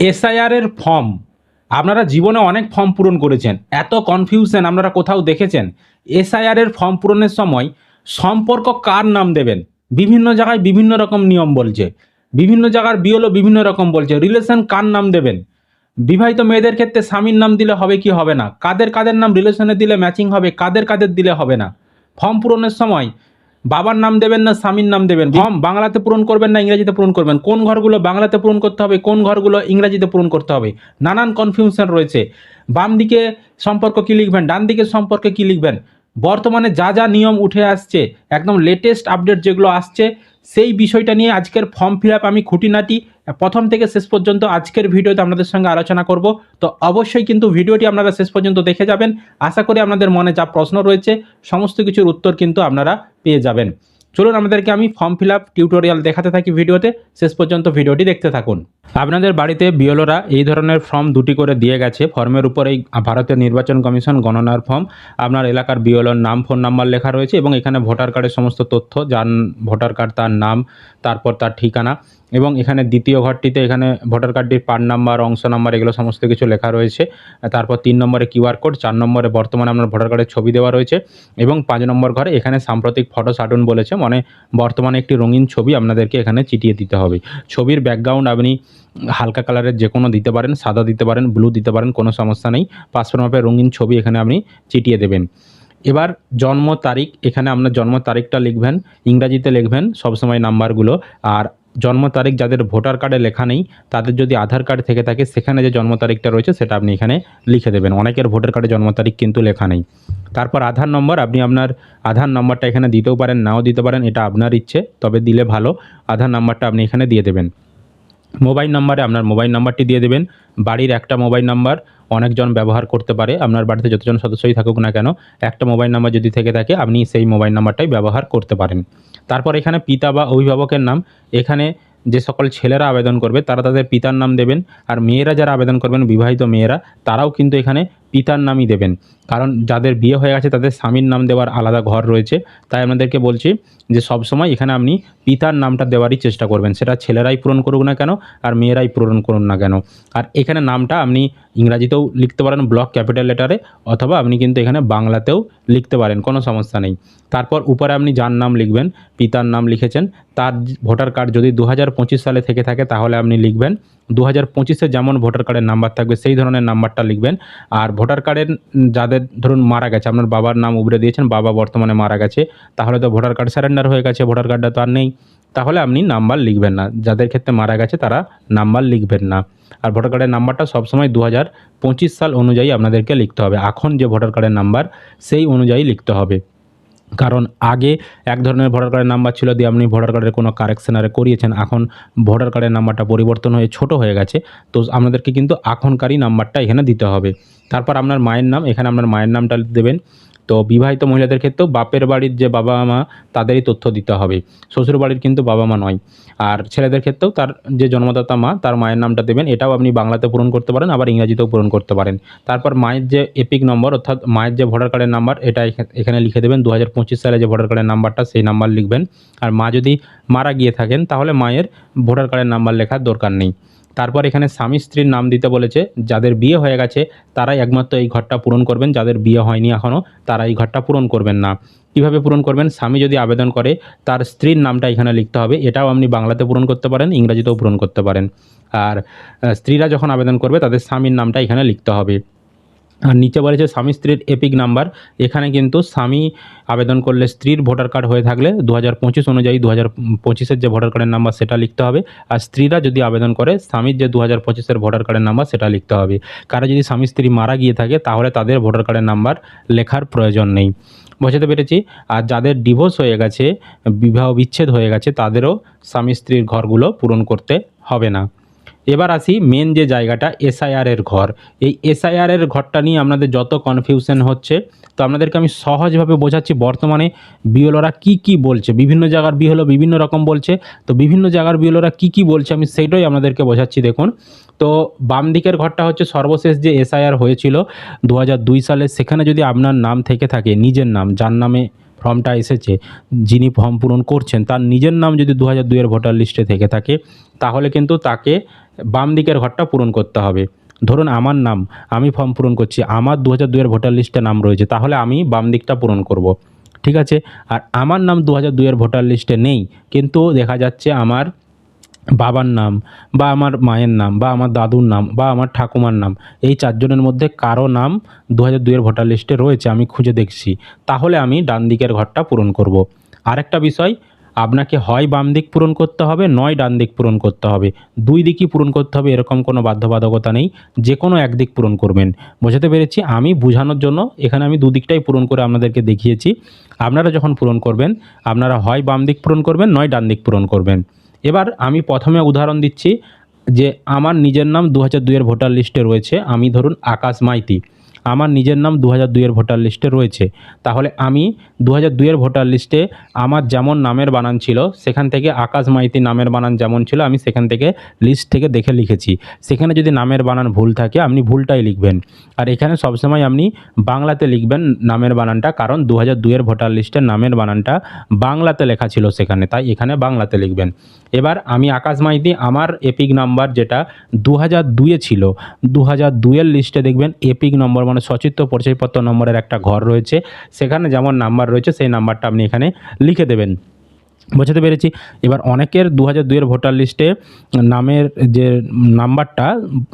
SIR এর form আপনারা জীবনে অনেক ফর্ম পূরণ করেছেন। এত কনফিউশন আপনারা কোথাও দেখেছেন? এসআইআর এর ফর্ম পূরণের সময় সম্পর্ক কার নাম দেবেন? বিভিন্ন জায়গায় বিভিন্ন রকম নিয়ম বলছে। বিভিন্ন জায়গার বিওলো বিভিন্ন রকম বলছে। রিলেশন কার নাম দেবেন? বিবাহিত মেয়েদের ক্ষেত্রে স্বামীর নাম দিলে হবে কি হবে না? কাদের কাদের নাম রিলেশনে দিলে ম্যাচিং হবে? কাদের কাদের দিলে হবে না? ফর্ম পূরণের সময় বাবার নাম দেবেন না স্বামীর নাম দেবেন। ফর্ম বাংলাতে পূরণ করবেন না ইংরেজিতে পূরণ করবেন। কোন ঘরগুলো বাংলাতে পূরণ করতে হবে কোন ঘরগুলো ইংরেজিতে পূরণ করতে হবে? নানান কনফিউশন রয়েছে। বাম দিকে সম্পর্ক কী লিখবেন ডান দিকে সম্পর্কে কী লিখবেন? বর্তমানে যা যা নিয়ম উঠে আসছে একদম লেটেস্ট আপডেট যেগুলো আসছে সেই বিষয়টা নিয়ে আজকের ফর্ম ফিল আপ আমি খুঁটিনাটি, প্রথম থেকে শেষ পর্যন্ত আজকের ভিডিওতে আপনাদের সঙ্গে আলোচনা করব। তো অবশ্যই কিন্তু ভিডিওটি আপনারা শেষ পর্যন্ত দেখে যাবেন। আশা করি আপনাদের মনে যা প্রশ্ন রয়েছে, সমস্ত কিছুর উত্তর কিন্তু আপনারা পেয়ে যাবেন। চলুন আমাদেরকে আমি ফর্ম ফিল আপ টিউটোরিয়াল দেখাতে থাকি ভিডিওতে। শেষ পর্যন্ত ভিডিওটি দেখতে থাকুন। আপনাদের বাড়িতে বিওলোরা এই ধরনের ফর্ম দুটি করে দিয়ে গেছে। ফর্মের উপরেই ভারতের নির্বাচন কমিশন গণনার ফর্ম। আপনার এলাকার বিওলোর নাম, ফোন নাম্বার লেখা রয়েছে এবং এখানে ভোটার কার্ডের সমস্ত তথ্য, যার ভোটার কার্ড তার নাম, তারপর তার ঠিকানা এবং এখানে দ্বিতীয় ঘরটিতে এখানে ভোটার কার্ডটির পার নাম্বার, অংশ নাম্বার এগুলো সমস্ত কিছু লেখা রয়েছে। তারপর তিন নম্বরে কিউআর কোড, চার নম্বরে বর্তমানে আপনার ভোটার কার্ডের ছবি দেওয়া রয়েছে এবং পাঁচ নম্বর ঘরে এখানে সাম্প্রতিক ফটো সাটুন বলেছে। মানে বর্তমানে একটি রঙিন ছবি আপনাদেরকে এখানে চিটিয়ে দিতে হবে। ছবির ব্যাকগ্রাউন্ড আপনি হালকা কালারের যে কোনো দিতে পারেন, সাদা দিতে পারেন ব্লু দিতে পারেন, কোনো সমস্যা নেই। পাসপোর্ট মাপের রঙিন ছবি এখানে আপনি চিটিয়ে দেবেন। এবার জন্ম তারিখ, এখানে আপনার জন্ম তারিখটা লিখবেন, ইংরাজিতে লিখবেন, সবসময় নাম্বারগুলো। আর জন্ম তারিখ যাদের ভোটার কার্ডে লেখা নেই, তাদের যদি আধার কার্ড থেকে থাকে, সেখানে যে জন্ম তারিখটা রয়েছে, সেটা আপনি এখানে লিখে দেবেন। অনেকের ভোটার কার্ডে জন্ম তারিখ কিন্তু লেখা নেই। তারপর আধার নম্বর, আপনি আপনার আধার নম্বরটা এখানে দিতেও পারেন, নাও দিতে পারেন, এটা আপনার ইচ্ছে, তবে দিলে ভালো। আধার নাম্বারটা আপনি এখানে দিয়ে দেবেন। মোবাইল নাম্বারে আপনার মোবাইল নাম্বারটি দিয়ে দেবেন। বাড়ির একটা মোবাইল নাম্বার অনেকজন ব্যবহার করতে পারে। আপনার বাড়িতে যতজন সদস্যই থাকুক না কেন, একটা মোবাইল নাম্বার যদি থেকে থাকে, আপনি সেই মোবাইল নাম্বারটাই ব্যবহার করতে পারেন। তারপর এখানে পিতা বা অভিভাবকের নাম। এখানে যে সকল ছেলেরা আবেদন করবে, তারা তাদের পিতার নাম দেবেন আর মেয়েরা যারা আবেদন করবেন, বিবাহিত মেয়েরা, তারাও কিন্তু এখানে পিতার নামই দেবেন। কারণ যাদের বিয়ে হয়ে গেছে, তাদের স্বামীর নাম দেওয়ার আলাদা ঘর রয়েছে। তাই আপনাদেরকে বলছি যে সবসময় এখানে আপনি পিতার নামটা দেওয়ারই চেষ্টা করবেন। সেটা ছেলেরাই পূরণ করুক না কেন, আর মেয়েরাই পূরণ করুন না কেন। আর এখানে নামটা আপনি ইংরাজিতেও লিখতে পারেন ব্লক ক্যাপিটাল লেটারে অথবা আপনি কিন্তু এখানে বাংলাতেও লিখতে পারেন, কোনো সমস্যা নেই। তারপর উপরে আপনি যার নাম লিখবেন, পিতার নাম লিখেছেন, তার ভোটার কার্ড যদি দু হাজার পঁচিশ সালে থেকে থাকে, তাহলে আপনি লিখবেন দু হাজার পঁচিশে যেমন ভোটার কার্ডের নাম্বার থাকবে, সেই ধরনের নাম্বারটা লিখবেন। আর ভোটার কার্ডের যাদের ধরুন মারা গেছে, আপনার বাবার নাম উবরে দিয়েছেন, বাবা বর্তমানে মারা গেছে, তাহলে তো ভোটার কার্ড স্যারেন্ডার হয়ে গেছে, ভোটার কার্ডটা তো আর নেই। তাহলে আপনি নাম্বার লিখবেন না। যাদের ক্ষেত্রে মারা গেছে তারা নাম্বার লিখবেন না। আর ভোটার কার্ডের নাম্বারটা সবসময় দু হাজার পঁচিশ সাল অনুযায়ী আপনাদেরকে লিখতে হবে। এখন যে ভোটার কার্ডের নাম্বার, সেই অনুযায়ী লিখতে হবে। কারণ আগে এক ধরনের ভোটার কার্ডের নাম্বার ছিল দিয়ে আপনি ভোটার কার্ডের কোনো কারেকশনারে করিয়েছেন। এখন ভোটার কার্ডের নাম্বারটা পরিবর্তন হয়ে ছোট হয়ে গেছে। তো আপনাদেরকে কিন্তু এখনকারই নাম্বারটা এখানে দিতে হবে। তারপর আপনার মায়ের নাম, এখানে আপনার মায়ের নামটা দেবেন। তো বিবাহিত মহিলাদের ক্ষেত্রেও বাপের বাড়ির যে বাবা মা, তাদেরই তথ্য দিতে হবে। শ্বশুর বাড়ির কিন্তু বাবা মা নয়। আর ছেলেদের ক্ষেত্রেও তার যে জন্মদাতা মা, তার মায়ের নামটা দেবেন, এটাও আপনি বাংলাতে পূরণ করতে পারেন, আবার ইংরাজিতেও পূরণ করতে পারেন। তারপর মায়ের যে এপিক নম্বর অর্থাৎ মায়ের যে ভোটার কার্ডের নাম্বার এটা এখানে লিখে দেবেন দু হাজার পঁচিশ সালে যে ভোটার কার্ডের নাম্বারটা সেই নাম্বার লিখবেন। আর মা যদি মারা গিয়ে থাকেন, তাহলে মায়ের ভোটার কার্ডের নাম্বার লেখার দরকার নেই। তারপর এখানে স্বামী স্ত্রীর নাম দিতে বলেছে, যাদের বিয়ে হয়ে গেছে, তারাই একমাত্র এই ঘরটা পূরণ করবেন, যাদের বিয়ে হয়নি এখনও তারা এই ঘরটা পূরণ করবেন না। কীভাবে পূরণ করবেন? স্বামী যদি আবেদন করে, তার স্ত্রীর নামটা এখানে লিখতে হবে, এটাও আপনি বাংলাতে পূরণ করতে পারেন, ইংরাজিতেও পূরণ করতে পারেন। আর স্ত্রীরা যখন আবেদন করবে, তাদের স্বামীর নামটা এখানে লিখতে হবে। আর নিচে বলেছে স্বামী স্ত্রীর এপিক নাম্বার। এখানে কিন্তু স্বামী আবেদন করলে স্ত্রীর ভোটার কার্ড হয়ে থাকলে দু হাজার পঁচিশ অনুযায়ী দু হাজার পঁচিশের যে ভোটার কার্ডের নাম্বার সেটা লিখতে হবে। আর স্ত্রীরা যদি আবেদন করে, স্বামীর যে দু হাজার পঁচিশের ভোটার কার্ডের নাম্বার সেটা লিখতে হবে। কারও যদি স্বামী স্ত্রী মারা গিয়ে থাকে, তাহলে তাদের ভোটার কার্ডের নাম্বার লেখার প্রয়োজন নেই। বোঝাতে পেরেছি? আর যাদের ডিভোর্স হয়ে গেছে, বিবাহ বিচ্ছেদ হয়ে গেছে, তাদেরও স্বামী স্ত্রীর ঘরগুলো পূরণ করতে হবে না। এবার আসি মেন যে জায়গাটা এসআইআর এর ঘর। এই এসআইআর এর ঘরটা নিয়ে আপনাদের যত কনফিউশন হচ্ছে, তো আপনাদেরকে আমি সহজভাবে বোঝাচ্ছি বর্তমানে বিওলরা কি কি বলছে। বিভিন্ন জায়গার বিহলো বিভিন্ন রকম বলছে, তো বিভিন্ন জায়গার বিওলরা কি কি বলছে আমি সেইটাই আপনাদেরকে বোঝাচ্ছি দেখুন। তো বাম দিকের ঘরটা হচ্ছে সর্বশেষ যে এসআইআর হয়েছিল দু সালে, সেখানে যদি আপনার নাম থেকে থাকে, নিজের নাম, যার নামে ফর্মটা এসেছে, যিনি ফর্ম পূরণ করছেন, তার নিজের নাম যদি দু হাজার দুইয়ের ভোটার লিস্টে থেকে থাকে, তাহলে কিন্তু তাকে বাম দিকের ঘরটা পূরণ করতে হবে। ধরুন আমার নাম, আমি ফর্ম পূরণ করছি, আমার দু হাজার দুইয়ের ভোটার লিস্টে নাম রয়েছে, তাহলে আমি বাম দিকটা পূরণ করব। ঠিক আছে? আর আমার নাম দু হাজার দুইয়ের ভোটার লিস্টে নেই, কিন্তু দেখা যাচ্ছে আমার বাবার নাম বা আমার মায়ের নাম বা আমার দাদুর নাম বা আমার ঠাকুমার নাম, এই চারজনের মধ্যে কারও নাম দু হাজার দুইয়ের ভোটার লিস্টে রয়েছে, আমি খুঁজে দেখছি। তাহলে আমি ডান দিকের ঘরটা পূরণ করব। আরেকটা বিষয়, আপনাকে হয় বাম দিক পূরণ করতে হবে, নয় ডান দিক পূরণ করতে হবে। দুই দিকই পূরণ করতে হবে, এরকম কোনো বাধ্যবাধকতা নেই। যে কোনো একদিক পূরণ করবেন। বোঝাতে পেরেছি? আমি বোঝানোর জন্য এখানে আমি দুদিকটাই পূরণ করে আপনাদেরকে দেখিয়েছি। আপনারা যখন পূরণ করবেন, আপনারা হয় বাম দিক পূরণ করবেন, নয় ডান দিক পূরণ করবেন। এবার আমি প্রথমে উদাহরণ দিচ্ছি যে আমার নিজের নাম দু হাজার দুইয়ের ভোটার লিস্টে রয়েছে। আমি ধরুন আকাশ মাইতি। আমার নিজের নাম দু হাজার দুইয়ের ভোটার লিস্টে রয়েছে। তাহলে আমি দু হাজার দুইয়ের ভোটার লিস্টে আমার যেমন নামের বানান ছিল, সেখান থেকে আকাশ মাইতি নামের বানান যেমন ছিল, আমি সেখান থেকে লিস্ট থেকে দেখে লিখেছি। সেখানে যদি নামের বানান ভুল থাকে, আপনি ভুলটাই লিখবেন। আর এখানে সবসময় আপনি বাংলাতে লিখবেন নামের বানানটা, কারণ দু হাজার দুইয়ের ভোটার লিস্টের নামের বানানটা বাংলাতে লেখা ছিল সেখানে, তাই এখানে বাংলাতে লিখবেন। এবার আমি আকাশ মাইতি আমার এপিক নাম্বার যেটা দু হাজার দুয়ে ছিল দু হাজার দুয়ের লিস্টে দেখবেন এপিক নম্বর মানে সচিত্র পরিচয়পত্র নম্বরের একটা ঘর রয়েছে। সেখানে যেমন নাম্বার রয়েছে, সেই নাম্বারটা আপনি এখানে লিখে দেবেন। বোঝাতে পেরেছি। এবার অনেকের দু হাজার দুইয়ের ভোটার লিস্টে নামের যে নাম্বারটা,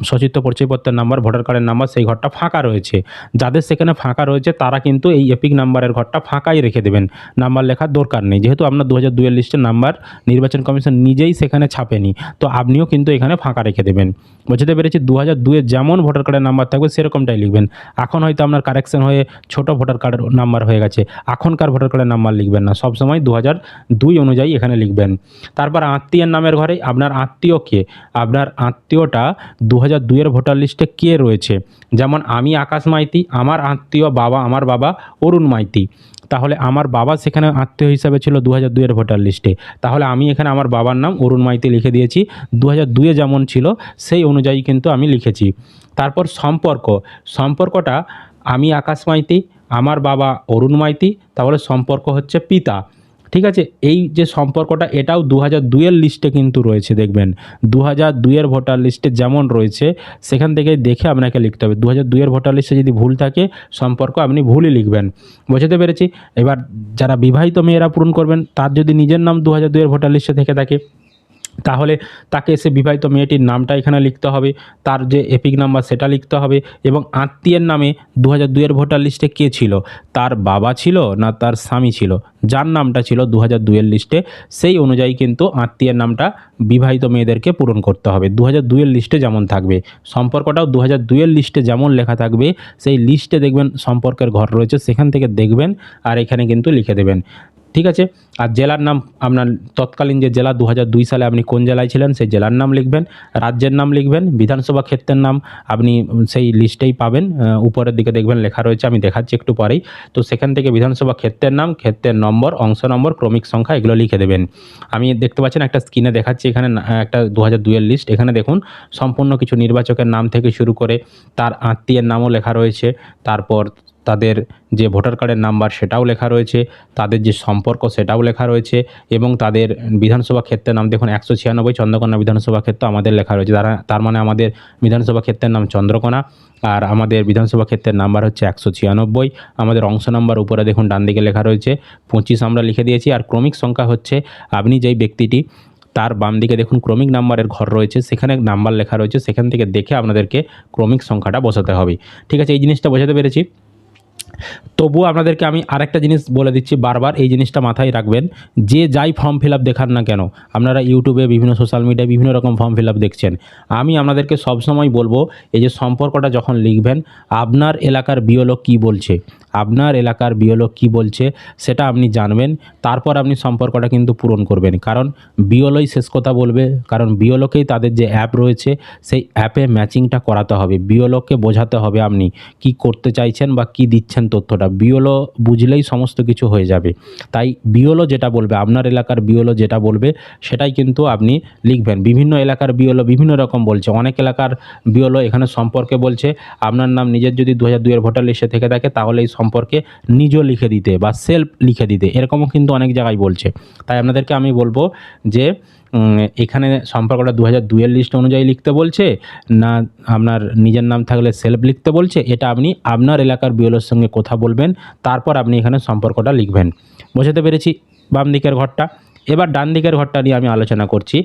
সচিত্র পরিচয়পত্রের নাম্বার, ভোটার কার্ডের নাম্বার, সেই ঘরটা ফাঁকা রয়েছে। যাদের সেখানে ফাঁকা রয়েছে, তারা কিন্তু এই এপিক নাম্বারের ঘরটা ফাঁকাই রেখে দেবেন। নাম্বার লেখার দরকার নেই। যেহেতু আপনার দু হাজার দুইয়ের লিস্টের নাম্বার, নির্বাচন কমিশন নিজেই সেখানে ছাপেনি, তো আপনিও কিন্তু এখানে ফাঁকা রেখে দেবেন। বোঝাতে পেরেছি দু হাজার দুইয়ের যেমন ভোটার কার্ডের নাম্বার থাকবে, সেরকমটাই লিখবেন। এখন হয়তো আপনার কারেকশন হয়ে ছোট ভোটার কার্ডের নাম্বার হয়ে গেছে। এখনকার ভোটার কার্ডের নাম্বার লিখবেন না। সবসময় দু হাজার দুই অনুযায়ী এখানে লিখবেন। তারপর আত্মীয়ের নামের ঘরে আপনার আত্মীয় কে? আপনার আত্মীয়টা দু হাজার দুইয়ের ভোটার লিস্টে কে রয়েছে? যেমন আমি আকাশ মাইতি, আমার আত্মীয় বাবা, আমার বাবা অরুণ মাইতি। তাহলে আমার বাবা সেখানে আত্মীয় হিসাবে ছিল দু হাজার দুইয়ের ভোটার লিস্টে তাহলে আমি এখানে আমার বাবার নাম অরুণ মাইতি লিখে দিয়েছি। দু হাজার দুইয়ে যেমন ছিল, সেই অনুযায়ী কিন্তু আমি লিখেছি। তারপর সম্পর্ক। সম্পর্কটা আমি আকাশ মাইতি, আমার বাবা অরুণ মাইতি, তাহলে সম্পর্ক হচ্ছে পিতা। ঠিক আছে? এই যে সম্পর্কটা, এটাও দু হাজার দুইয়ের লিস্টে কিন্তু রয়েছে, দেখবেন। দু হাজার দুইয়ের ভোটার লিস্টে যেমন রয়েছে, সেখান থেকে দেখে আপনাকে লিখতে হবে। দু হাজার দুইয়ের ভোটার লিস্টে যদি ভুল থাকে, সম্পর্ক আপনি ভুলই লিখবেন। বোঝাতে পেরেছি? এবার যারা বিবাহিত মেয়েরা পূরণ করবেন, তার যদি নিজের নাম দু হাজার দুইয়ের ভোটার লিস্টে থেকে থাকে তাহলে তাকে এসে বিবাহিত মেয়েটির নামটা এখানে লিখতে হবে। তার যে এপিক নাম্বার সেটা লিখতে হবে এবং আত্মীয়ের নামে দু হাজার দুইয়ের ভোটার লিস্টে কে ছিল? তার বাবা ছিল না তার স্বামী ছিল? যার নামটা ছিল দু হাজার দুইয়ের লিস্টে, সেই অনুযায়ী কিন্তু আত্মীয়ের নামটা বিবাহিত মেয়েদেরকে পূরণ করতে হবে। দু হাজার দুইয়ের লিস্টে যেমন থাকবে, সম্পর্কটাও দু হাজার দুইয়ের লিস্টে যেমন লেখা থাকবে, সেই লিস্টে দেখবেন সম্পর্কের ঘর রয়েছে, সেখান থেকে দেখবেন আর এখানে কিন্তু লিখে দেবেন। ঠিক আছে? আর জেলার নাম আপনার তৎকালীন যে জেলা দু সালে আপনি কোন জেলায় ছিলেন, সেই জেলার নাম লিখবেন, রাজ্যের নাম লিখবেন, বিধানসভা ক্ষেত্রের নাম আপনি সেই লিস্টেই পাবেন উপরের দিকে দেখবেন লেখা রয়েছে, আমি দেখাচ্ছি একটু পরেই। তো সেখান থেকে বিধানসভা ক্ষেত্রের নাম, ক্ষেত্রের নম্বর, অংশ নম্বর, ক্রমিক সংখ্যা, এগুলো লিখে দেবেন। আমি দেখতে পাচ্ছেন একটা স্ক্রিনে দেখাচ্ছি এখানে একটা দু হাজার লিস্ট। এখানে দেখুন, সম্পূর্ণ কিছু নির্বাচকের নাম থেকে শুরু করে তার আত্মীয়ের নামও লেখা রয়েছে। তারপর তাদের যে ভোটার কার্ডের নাম্বার সেটাও লেখা রয়েছে, তাদের যে সম্পর্ক সেটাও লেখা রয়েছে এবং তাদের বিধানসভা ক্ষেত্রের নাম দেখুন একশো ছিয়ানব্বই চন্দ্রকোনা বিধানসভা ক্ষেত্র আমাদের লেখা রয়েছে। তারা তার মানে আমাদের বিধানসভা ক্ষেত্রের নাম চন্দ্রকোনা আর আমাদের বিধানসভা ক্ষেত্রের নাম্বার হচ্ছে একশো ছিয়ানব্বই। আমাদের অংশ নাম্বার উপরে দেখুন ডান দিকে লেখা রয়েছে, পঁচিশ আমরা লিখে দিয়েছি আর ক্রমিক সংখ্যা হচ্ছে আপনি যেই ব্যক্তিটি, তার বাম দিকে দেখুন ক্রমিক নাম্বারের ঘর রয়েছে, সেখানে নাম্বার লেখা রয়েছে, সেখান থেকে দেখে আপনাদেরকে ক্রমিক সংখ্যাটা বসাতে হবে। ঠিক আছে, এই জিনিসটা বোঝাতে পেরেছি। তবুও আপনাদেরকে আমি আরেকটা জিনিস বলে দিচ্ছি বারবার, এই জিনিসটা মাথায় রাখবেন, যে যাই ফর্ম ফিল দেখান না কেন, আপনারা ইউটিউবে বিভিন্ন সোশ্যাল মিডিয়ায় বিভিন্ন রকম ফর্ম ফিল দেখছেন। আমি আপনাদেরকে সবসময় বলব, এই যে সম্পর্কটা যখন লিখবেন, আপনার এলাকার বিওলো কী বলছে? আপনার এলাকার বিওলো কী বলছে সেটা আপনি জানবেন। তারপর আপনি সম্পর্কটা কিন্তু পূরণ করবেন। কারণ বিওলোই শেষ কথা বলবে। কারণ বিওলোকেই তাদের যে অ্যাপ রয়েছে, সেই অ্যাপে ম্যাচিংটা করাতে হবে। বিওলোকে বোঝাতে হবে আপনি কি করতে চাইছেন বা কি দিচ্ছেন তথ্যটা। বিওলো বুঝলেই সমস্ত কিছু হয়ে যাবে। তাই বিওলো যেটা বলবে, আপনার এলাকার বিওলো যেটা বলবে, সেটাই কিন্তু আপনি লিখবেন। বিভিন্ন এলাকার বিওলো বিভিন্ন রকম বলছে। অনেক এলাকার বিওলো এখানে সম্পর্কে বলছে, আপনার নাম নিজের যদি দু হাজার দুইয়ের ভোটার লিস্টে থেকে থাকে, তাহলে এই সম্পর্কে নিজ লিখে দিতে বা সেলফ লিখে দিতে। এরকমও কিন্তু অনেক জায়গায় বলছে। তাই আপনাদেরকে আমি বলব যে এখানে সম্পর্কটা দু হাজার দুয়ের লিস্ট অনুযায়ী লিখতে বলছে, না আপনার নিজের নাম থাকলে সেলফ লিখতে বলছে, এটা আপনি আপনার এলাকার বিওলোর সঙ্গে কথা বলবেন, তারপর আপনি এখানে সম্পর্কটা লিখবেন। বোঝাতে পেরেছি বাম দিকের ঘরটা? এবার ডান দিকের ঘরটা নিয়ে আমি আলোচনা করছি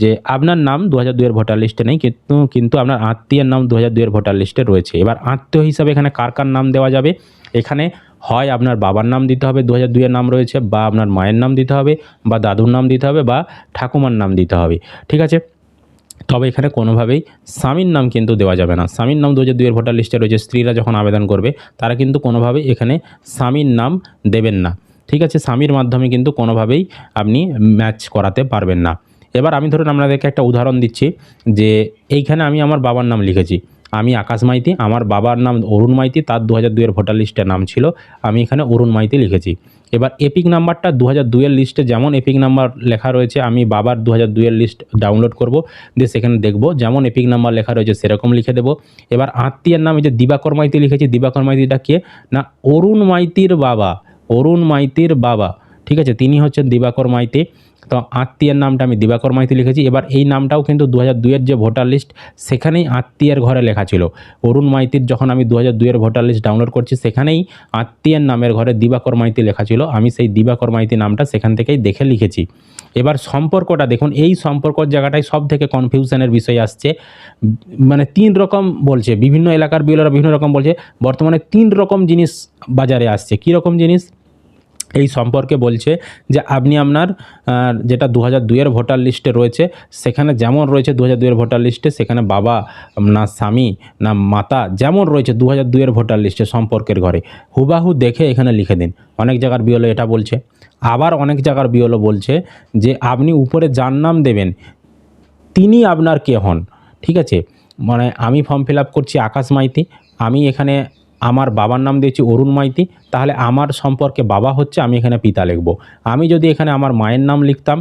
যে আপনার নাম দু হাজার দুইয়ের ভোটার লিস্টে নেই, কিন্তু কিন্তু আপনার আত্মীয়ের নাম দু হাজার দুইয়ের ভোটার লিস্টে রয়েছে। এবার আত্মীয় হিসাবে এখানে কার কার নাম দেওয়া যাবে? এখানে হয় আপনার বাবার নাম দিতে হবে দু হাজার দুইয়ের নাম রয়েছে, বা আপনার মায়ের নাম দিতে হবে, বা দাদুর নাম দিতে হবে, বা ঠাকুমার নাম দিতে হবে। ঠিক আছে? তবে এখানে কোনোভাবেই স্বামীর নাম কিন্তু দেওয়া যাবে না। স্বামীর নাম দু হাজার দুইয়ের ভোটার লিস্টে রয়েছে, স্ত্রীরা যখন আবেদন করবে, তারা কিন্তু কোনোভাবেই এখানে স্বামীর নাম দেবেন না। ঠিক আছে, স্বামীর মাধ্যমে কিন্তু কোনোভাবেই আপনি ম্যাচ করাতে পারবেন না। এবার আমি ধরুন আপনাদেরকে একটা উদাহরণ দিচ্ছি যে এইখানে আমি আমার বাবার নাম লিখেছি। আমি আকাশ মাইতি, আমার বাবার নাম অরুণ মাইতি, তার দু হাজার দুইয়ের ভোটার লিস্টে নাম ছিল, আমি এখানে অরুণ মাইতি লিখেছি। এবার এপিক নাম্বারটা দু হাজার দুইয়ের লিস্টে যেমন এপিক নাম্বার লেখা রয়েছে, আমি বাবার দু হাজার দুইয়ের লিস্ট ডাউনলোড করব, দিয়ে সেখানে দেখব, যেমন এপিক নাম্বার লেখা রয়েছে সেরকম লিখে দেবো। এবার আত্মীয়ের নাম এই যে দিবাকর মাইতি লিখেছি, দিবাকর মাইতিটা কে? না, অরুণ মাইতির বাবা। অরুণ মাইতির বাবা। ঠিক আছে? তিনি হচ্ছেন দিবাকর মাইতি। তো আত্মীয়ের নামটা আমি দিবাকর মাইতি লিখেছি। এবার এই নামটাও কিন্তু দু হাজার যে ভোটার লিস্ট, সেখানেই আত্মীয়ের ঘরে লেখা ছিল। অরুণ মাইতির যখন আমি দু হাজার দুইয়ের ভোটার লিস্ট ডাউনলোড করছি, সেখানেই আত্মীয়ের নামের ঘরে দিবাকর মাইতি লেখা ছিল। আমি সেই দিবাকর মাইতি নামটা সেখান থেকেই দেখে লিখেছি। এবার সম্পর্কটা দেখুন, এই সম্পর্কর জায়গাটাই সব থেকে কনফিউশনের বিষয় আসছে। মানে তিন রকম বলছে, বিভিন্ন এলাকার বিলরা বিভিন্ন রকম বলছে। বর্তমানে তিন রকম জিনিস বাজারে আসছে। কী রকম জিনিস? এই সম্পর্কে বলছে যে আপনি আপনার যেটা দু হাজার ভোটার লিস্টে রয়েছে, সেখানে যেমন রয়েছে দু হাজার ভোটার লিস্টে, সেখানে বাবা, না স্বামী, না মাতা, যেমন রয়েছে দু হাজার ভোটার লিস্টে সম্পর্কের ঘরে। হুবাহু দেখে এখানে লিখে দিন। অনেক জায়গার বিওলো এটা বলছে। আবার অনেক জায়গার বিওলো বলছে যে আপনি উপরে যার নাম দেবেন, তিনি আপনার কে হন। ঠিক আছে? মানে আমি ফর্ম ফিল করছি আকাশ মাইতি। আমি এখানে আমার বাবার নাম দিয়েছি অরুণ মাইতি, তাহলে আমার সম্পর্কে বাবা হচ্ছে আমি এখানে পিতা লিখব। আমি যদি এখানে আমার মায়ের নাম লিখতাম,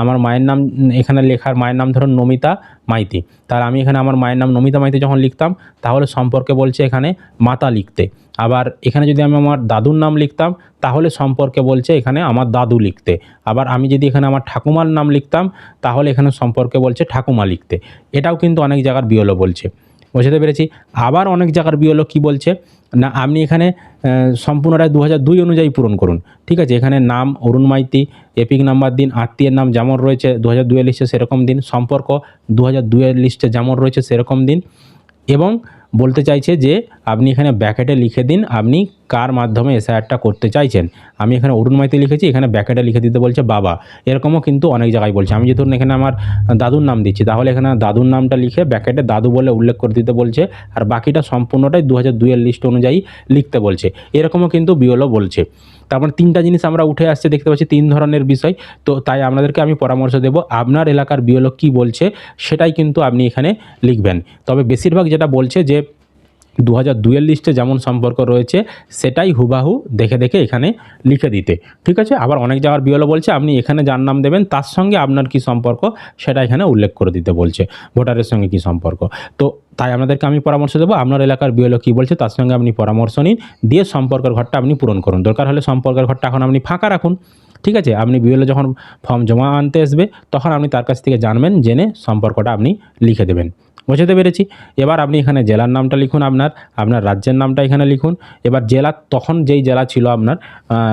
আমার মায়ের নাম, এখানে লেখার মায়ের নাম ধরুন নমিতা মাইতি, তাহলে আমি এখানে আমার মায়ের নাম নমিতা মাইতি যখন লিখতাম, তাহলে সম্পর্কে বলছে এখানে মাতা লিখতে। আবার এখানে যদি আমি আমার দাদুর নাম লিখতাম, তাহলে সম্পর্কে বলছে এখানে আমার দাদু লিখতে। আবার আমি যদি এখানে আমার ঠাকুমার নাম লিখতাম, তাহলে এখানে সম্পর্কে বলছে ঠাকুমা লিখতে। এটাও কিন্তু অনেক জায়গার বিওলো বলছে। বোঝাতে পেরেছি। আবার অনেক জায়গার বিওলো কী বলছে? না, আপনি এখানে সম্পূর্ণটা দু হাজার দুই অনুযায়ী পূরণ করুন। ঠিক আছে? এখানে নাম অরুণ মাইতি, এপিক নাম্বার দিন, আত্মীয়ের নাম যেমন রয়েছে দু হাজার দুয়ের লিস্টে সেরকম দিন। সম্পর্ক দু হাজার দুয়ের লিস্টে যেমন রয়েছে, সেরকম দিন। এবং বলতে চাইছে যে, আপনি এখানে ব্যাকেটে লিখে দিন, আপনি কার মাধ্যমে এসআইআরটা করতে চাইছেন? আমি এখানে অরুণ মাইতে লিখেছি, এখানে ব্যাকেটে লিখে দিতে বলছে বাবা। এরকমও কিন্তু অনেক জায়গায় বলছে। আমি যদি ধরুন এখানে আমার দাদুর নাম দিচ্ছি, তাহলে এখানে দাদুর নামটা লিখে ব্যাকেটে দাদু বলে উল্লেখ করে দিতে বলছে, আর বাকিটা সম্পূর্ণটাই দু হাজার দুইয়ের লিস্ট অনুযায়ী লিখতে বলছে। এরকমও কিন্তু বিওলো বলছে। তারপর তিনটা জিনিস আমরা উঠে আসছে, দেখতে পাচ্ছি তিন ধরনের বিষয়। তো তাই আপনাদেরকে আমি পরামর্শ দেব, আপনার এলাকার বিওলো কী বলছে, সেটাই কিন্তু আপনি এখানে লিখবেন। তবে বেশিরভাগ যেটা বলছে যে দু হাজার দুইয়ের লিস্টে যেমন সম্পর্ক রয়েছে, সেটাই হুবাহু দেখে দেখে এখানে লিখে দিতে। ঠিক আছে? আবার অনেক জায়গার বিওলো বলছে, আপনি এখানে যার নাম দেবেন, তার সঙ্গে আপনার কি সম্পর্ক, সেটা এখানে উল্লেখ করে দিতে বলছে, ভোটারের সঙ্গে কি সম্পর্ক। তো তাই আপনাদেরকে আমি পরামর্শ দেবো, আপনার এলাকার বিওলো কী বলছে, তার সঙ্গে আপনি পরামর্শ নিন, দিয়ে সম্পর্কের ঘরটা আপনি পূরণ করুন। দরকার হলে সম্পর্কের ঘরটা এখন আপনি ফাঁকা রাখুন। ঠিক আছে? আপনি বিওলে যখন ফর্ম জমা আনতে আসবে, তখন আপনি তার কাছ থেকে জানবেন, জেনে সম্পর্কটা আপনি লিখে দেবেন। বোঝাতে পেরেছি। এবার আপনি এখানে জেলার নামটা লিখুন আপনার আপনার রাজ্যের নামটা এখানে লিখুন। এবার জেলা তখন যেই জেলা ছিল আপনার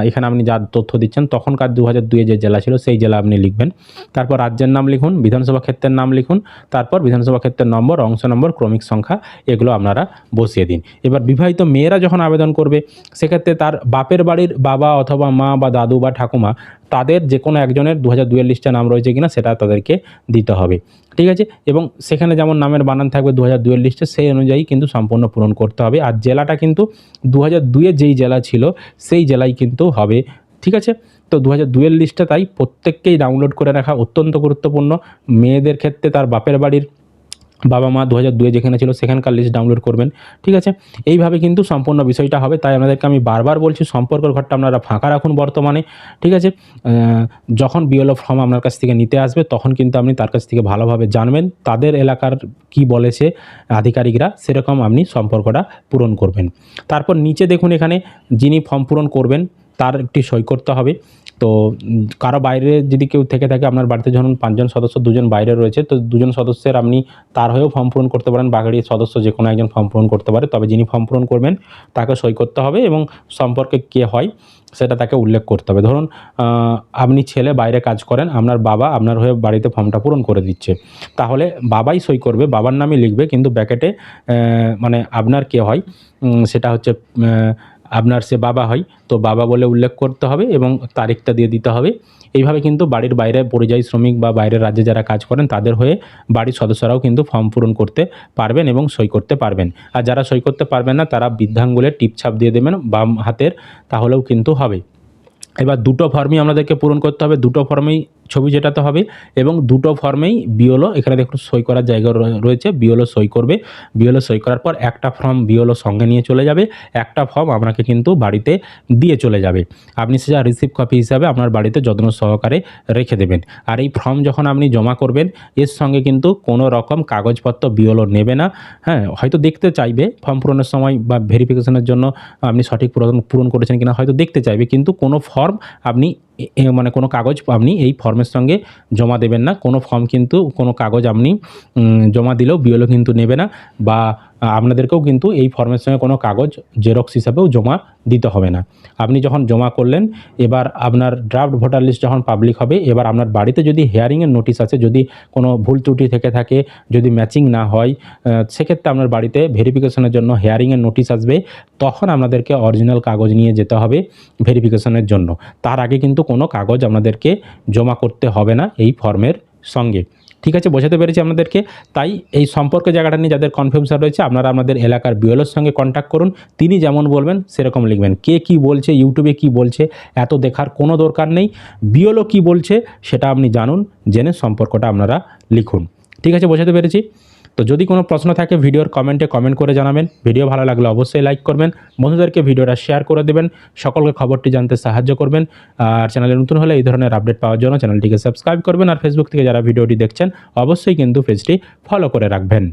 এখানে আপনি যা তথ্য দিচ্ছেন, তখনকার দু হাজার দুয়ে যে জেলা ছিল সেই জেলা আপনি লিখবেন। তারপর রাজ্যের নাম লিখুন, বিধানসভা ক্ষেত্রের নাম লিখুন, তারপর বিধানসভা ক্ষেত্রের নম্বর, অংশ নম্বর, ক্রমিক সংখ্যা, এগুলো আপনারা বসিয়ে দিন। এবার বিবাহিত মেয়েরা যখন আবেদন করবে, সেক্ষেত্রে তার বাপের বাড়ির বাবা অথবা মা বা দাদু বা ঠাকুমা তাদের যে কোনো একজনের দু হাজার দুয়ের লিস্টে নাম রয়েছে কিনা সেটা তাদেরকে দিতে হবে। ঠিক আছে? এবং সেখানে যেমন নামের বানান থাকবে দু হাজার দুয়ের লিস্টে সেই অনুযায়ী কিন্তু সম্পূর্ণ পূরণ করতে হবে। আর জেলাটা কিন্তু দু হাজার দুয়ের যেই জেলা ছিল, সেই জেলায় কিন্তু হবে। ঠিক আছে? তো দু হাজার দুয়ের লিস্টে তাই প্রত্যেককেই ডাউনলোড করে রাখা অত্যন্ত গুরুত্বপূর্ণ। মেয়েদের ক্ষেত্রে তার বাপের বাড়ির বাবা মা দু হাজার যেখানে ছিল সেখানকার লিস্ট ডাউনলোড করবেন, ঠিক আছে? এইভাবে কিন্তু সম্পূর্ণ বিষয়টা হবে, তাই আপনাদেরকে আমি বারবার বলছি সম্পর্কের ঘরটা আপনারা ফাঁকা রাখুন বর্তমানে, ঠিক আছে? যখন বিএলও ফর্ম আপনার কাছ থেকে নিতে আসবে, তখন কিন্তু আপনি তার কাছ থেকে ভালোভাবে জানবেন, তাদের এলাকার কি বলেছে আধিকারিকরা, সেরকম আপনি সম্পর্কটা পূরণ করবেন। তারপর নিচে দেখুন এখানে যিনি ফর্ম পূরণ করবেন, তার একটি সই করতে হবে তো কারও বাইরে যদি কেউ থেকে থাকে, আপনার বাড়িতে ধরুন পাঁচজন সদস্য, দুজন বাইরে রয়েছে, তো দুজন সদস্যের আপনি তার হয়েও ফর্ম পূরণ করতে পারেন বাগাড়ির সদস্য যে কোনো একজন ফর্ম পূরণ করতে পারে, তবে যিনি ফর্ম পূরণ করবেন, তাকে সই করতে হবে এবং সম্পর্কে কে হয়, সেটা তাকে উল্লেখ করতে হবে। ধরুন আপনি ছেলে বাইরে কাজ করেন, আপনার বাবা আপনার হয়ে বাড়িতে ফর্মটা পূরণ করে দিচ্ছে, তাহলে বাবাই সই করবে, বাবার নামই লিখবে, কিন্তু ব্যাকেটে মানে আপনার কে হয় সেটা হচ্ছে আপনার সে বাবা হয়, তো বাবা বলে উল্লেখ করতে হবে এবং তারিখটা দিয়ে দিতে হবে। এইভাবে কিন্তু বাড়ির বাইরে পরিযায়ী শ্রমিক বা বাইরের রাজ্যে যারা কাজ করেন, তাদের হয়ে বাড়ির সদস্যরাও কিন্তু ফর্ম পূরণ করতে পারবেন এবং সই করতে পারবেন। আর যারা সই করতে পারবেন না, তারা বৃদ্ধাঙ্গুলের টিপছাপ দিয়ে দেবেন বাম হাতের, তাহলেও কিন্তু হবে। এবার দুটো ফর্মই আমাদেরকে পূরণ করতে হবে। দুটো ফর্মেই ছবি যেটাতে হবে এবং দুটো ফর্মেই বিওলো, এখানে দেখুন সই করার জায়গা রয়েছে, বিওলো সই করবে। বিওলো সই করার পর একটা ফর্ম বিওলো সঙ্গে নিয়ে চলে যাবে, একটা ফর্ম আপনাকে কিন্তু বাড়িতে দিয়ে চলে যাবে। আপনি সেটা রিসিভ কপি হিসাবে আপনার বাড়িতে যত্ন সহকারে রেখে দেবেন। আর এই ফর্ম যখন আপনি জমা করবেন, এর সঙ্গে কিন্তু কোনো রকম কাগজপত্র বিওলো নেবে না। হ্যাঁ হয়তো দেখতে চাইবে, ফর্ম পূরণের সময় বা ভেরিফিকেশনের জন্য আপনি সঠিক পূরণ পূরণ করেছেন কিনা হয়তো দেখতে চাইবে, কিন্তু কোনো ফর্ম আপনি মানে কোনো কাগজ আপনি এই ফর্মের সঙ্গে জমা দেবেন না। কোনো ফর্ম কিন্তু, কোনো কাগজ আপনি জমা দিলেও বিওলো কিন্তু নেবে না বা আপনাদেরকেও কিন্তু এই ফর্মের সঙ্গে কোনো কাগজ জেরক্স হিসাবেও জমা দিতে হবে না। আপনি যখন জমা করলেন, এবার আপনার ড্রাফট ভোটার লিস্ট যখন পাবলিক হবে, এবার আপনার বাড়িতে যদি হেয়ারিংয়ের নোটিশ আছে যদি কোনো ভুল ত্রুটি থেকে থাকে, যদি ম্যাচিং না হয় সেক্ষেত্রে আপনার বাড়িতে ভেরিফিকেশনের জন্য হেয়ারিংয়ের নোটিশ আসবে। তখন আপনাদেরকে অরিজিনাল কাগজ নিয়ে যেতে হবে ভেরিফিকেশনের জন্য। তার আগে কিন্তু কোনো কাগজ আপনাদেরকে জমা করতে হবে না এই ফর্মের সঙ্গে। ঠিক আছে, বোঝাতে পেরেছি আপনাদেরকে। তাই এই সম্পর্কে জায়গাটা নিয়ে যাদের কনফিউশন রয়েছে, আপনারা আপনাদের এলাকার বিওলোর সঙ্গে কন্ট্যাক্ট করুন। তিনি যেমন বলবেন, সেরকম লিখবেন। কে কি বলছে ইউটিউবে কি বলছে, এত দেখার কোনো দরকার নেই। বিওলো কি বলছে, সেটা আপনি জানুন, জেনে সম্পর্কটা আপনারা লিখুন। ঠিক আছে, বোঝাতে পেরেছি? তো যদি কোনো প্রশ্ন থাকে, ভিডিওর কমেন্টে কমেন্ট করে জানাবেন। ভিডিও ভালো লাগলে অবশ্যই লাইক করবেন। বন্ধুদেরকে ভিডিওটা শেয়ার করে দেবেন। সকলকে খবরটি জানতে সাহায্য করবেন। আর চ্যানেলে নতুন হলে এই ধরনের আপডেট পাওয়ার জন্য চ্যানেলটিকে সাবস্ক্রাইব করবেন। আর ফেসবুক থেকে যারা ভিডিওটি দেখছেন, অবশ্যই কিন্তু পেজটি ফলো করে রাখবেন।